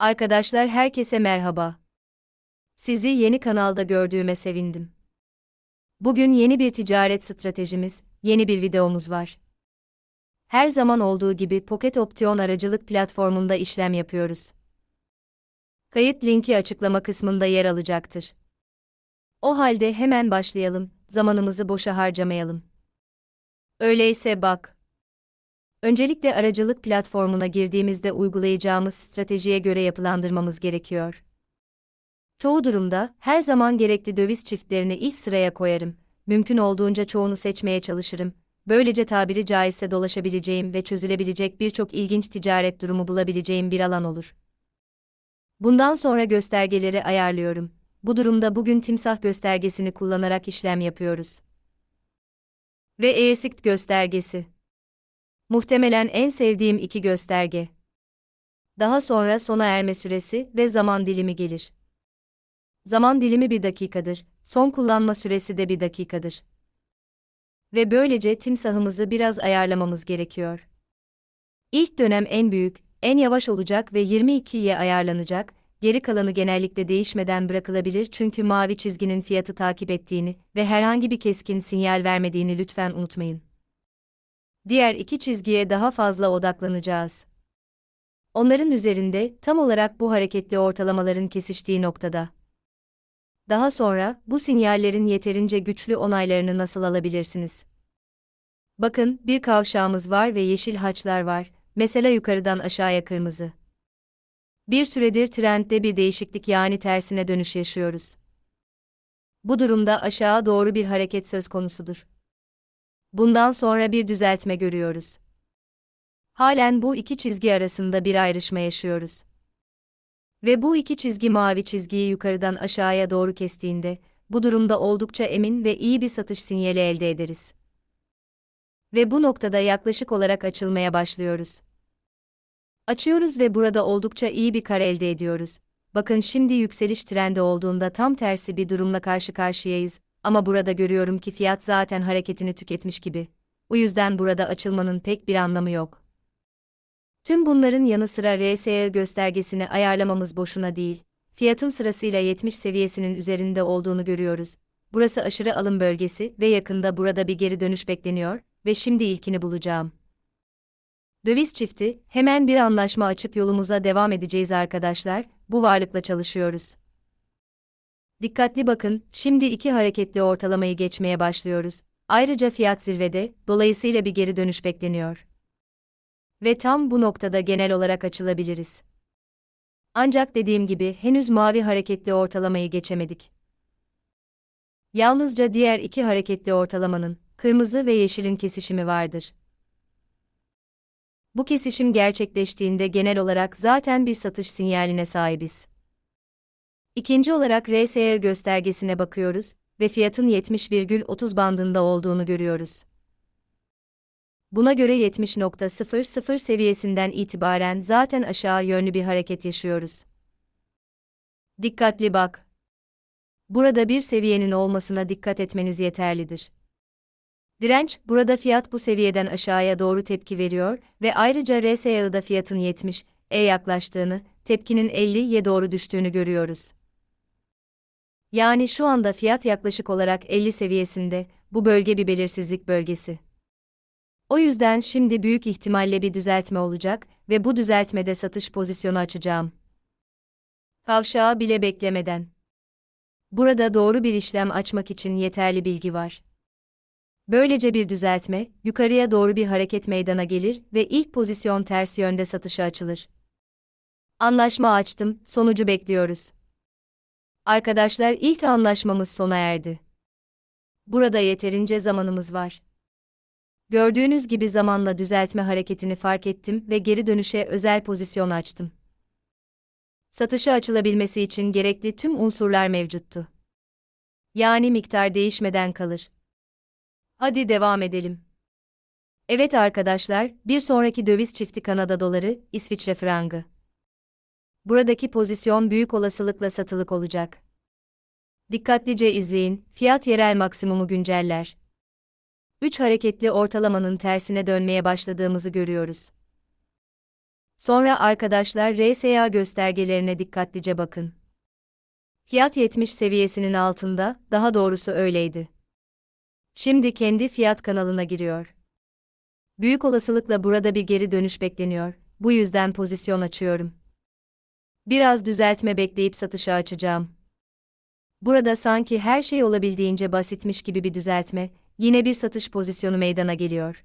Arkadaşlar herkese merhaba. Sizi yeni kanalda gördüğüme sevindim. Bugün yeni bir ticaret stratejimiz, yeni bir videomuz var. Her zaman olduğu gibi Pocket Option aracılık platformunda işlem yapıyoruz. Kayıt linki açıklama kısmında yer alacaktır. O halde hemen başlayalım, zamanımızı boşa harcamayalım. Öyleyse bak. Öncelikle aracılık platformuna girdiğimizde uygulayacağımız stratejiye göre yapılandırmamız gerekiyor. Çoğu durumda her zaman gerekli döviz çiftlerini ilk sıraya koyarım. Mümkün olduğunca çoğunu seçmeye çalışırım. Böylece tabiri caizse dolaşabileceğim ve çözülebilecek birçok ilginç ticaret durumu bulabileceğim bir alan olur. Bundan sonra göstergeleri ayarlıyorum. Bu durumda bugün timsah göstergesini kullanarak işlem yapıyoruz. Ve Airsikt göstergesi. Muhtemelen en sevdiğim iki gösterge. Daha sonra sona erme süresi ve zaman dilimi gelir. Zaman dilimi bir dakikadır, son kullanma süresi de bir dakikadır. Ve böylece timsahımızı biraz ayarlamamız gerekiyor. İlk dönem en büyük, en yavaş olacak ve 22'ye ayarlanacak, geri kalanı genellikle değişmeden bırakılabilir çünkü mavi çizginin fiyatı takip ettiğini ve herhangi bir keskin sinyal vermediğini lütfen unutmayın. Diğer iki çizgiye daha fazla odaklanacağız. Onların üzerinde tam olarak bu hareketli ortalamaların kesiştiği noktada. Daha sonra bu sinyallerin yeterince güçlü onaylarını nasıl alabilirsiniz? Bakın, bir kavşağımız var ve yeşil haçlar var. Mesela yukarıdan aşağıya kırmızı. Bir süredir trendde bir değişiklik yani tersine dönüş yaşıyoruz. Bu durumda aşağı doğru bir hareket söz konusudur. Bundan sonra bir düzeltme görüyoruz. Halen bu iki çizgi arasında bir ayrışma yaşıyoruz. Ve bu iki çizgi mavi çizgiyi yukarıdan aşağıya doğru kestiğinde, bu durumda oldukça emin ve iyi bir satış sinyali elde ederiz. Ve bu noktada yaklaşık olarak açılmaya başlıyoruz. Açıyoruz ve burada oldukça iyi bir kar elde ediyoruz. Bakın şimdi yükseliş trendi olduğunda tam tersi bir durumla karşı karşıyayız ama burada görüyorum ki fiyat zaten hareketini tüketmiş gibi. O yüzden burada açılmanın pek bir anlamı yok. Tüm bunların yanı sıra RSI göstergesini ayarlamamız boşuna değil. Fiyatın sırasıyla 70 seviyesinin üzerinde olduğunu görüyoruz. Burası aşırı alım bölgesi ve yakında burada bir geri dönüş bekleniyor ve şimdi ilkini bulacağım. Döviz çifti, hemen bir anlaşma açıp yolumuza devam edeceğiz arkadaşlar, bu varlıkla çalışıyoruz. Dikkatli bakın, şimdi iki hareketli ortalamayı geçmeye başlıyoruz. Ayrıca fiyat zirvede, dolayısıyla bir geri dönüş bekleniyor. Ve tam bu noktada genel olarak açılabiliriz. Ancak dediğim gibi henüz mavi hareketli ortalamayı geçemedik. Yalnızca diğer iki hareketli ortalamanın, kırmızı ve yeşilin kesişimi vardır. Bu kesişim gerçekleştiğinde genel olarak zaten bir satış sinyaline sahibiz. İkinci olarak RSI göstergesine bakıyoruz ve fiyatın 70,30 bandında olduğunu görüyoruz. Buna göre 70.00 seviyesinden itibaren zaten aşağı yönlü bir hareket yaşıyoruz. Dikkatli bak. Burada bir seviyenin olmasına dikkat etmeniz yeterlidir. Direnç, burada fiyat bu seviyeden aşağıya doğru tepki veriyor ve ayrıca RSI'da fiyatın 70, E yaklaştığını, tepkinin 50'ye doğru düştüğünü görüyoruz. Yani şu anda fiyat yaklaşık olarak 50 seviyesinde, bu bölge bir belirsizlik bölgesi. O yüzden şimdi büyük ihtimalle bir düzeltme olacak ve bu düzeltmede satış pozisyonu açacağım. Kavşağı bile beklemeden. Burada doğru bir işlem açmak için yeterli bilgi var. Böylece bir düzeltme, yukarıya doğru bir hareket meydana gelir ve ilk pozisyon ters yönde satışa açılır. Anlaşma açtım, sonucu bekliyoruz. Arkadaşlar ilk anlaşmamız sona erdi. Burada yeterince zamanımız var. Gördüğünüz gibi zamanla düzeltme hareketini fark ettim ve geri dönüşe özel pozisyon açtım. Satışa açılabilmesi için gerekli tüm unsurlar mevcuttu. Yani miktar değişmeden kalır. Hadi devam edelim. Evet arkadaşlar, bir sonraki döviz çifti Kanada doları, İsviçre frangı. Buradaki pozisyon büyük olasılıkla satılık olacak. Dikkatlice izleyin, fiyat yerel maksimumu günceller. 3 hareketli ortalamanın tersine dönmeye başladığımızı görüyoruz. Sonra arkadaşlar RSA göstergelerine dikkatlice bakın. Fiyat 70 seviyesinin altında, daha doğrusu öyleydi. Şimdi kendi fiyat kanalına giriyor. Büyük olasılıkla burada bir geri dönüş bekleniyor. Bu yüzden pozisyon açıyorum. Biraz düzeltme bekleyip satışa açacağım. Burada sanki her şey olabildiğince basitmiş gibi bir düzeltme, yine bir satış pozisyonu meydana geliyor.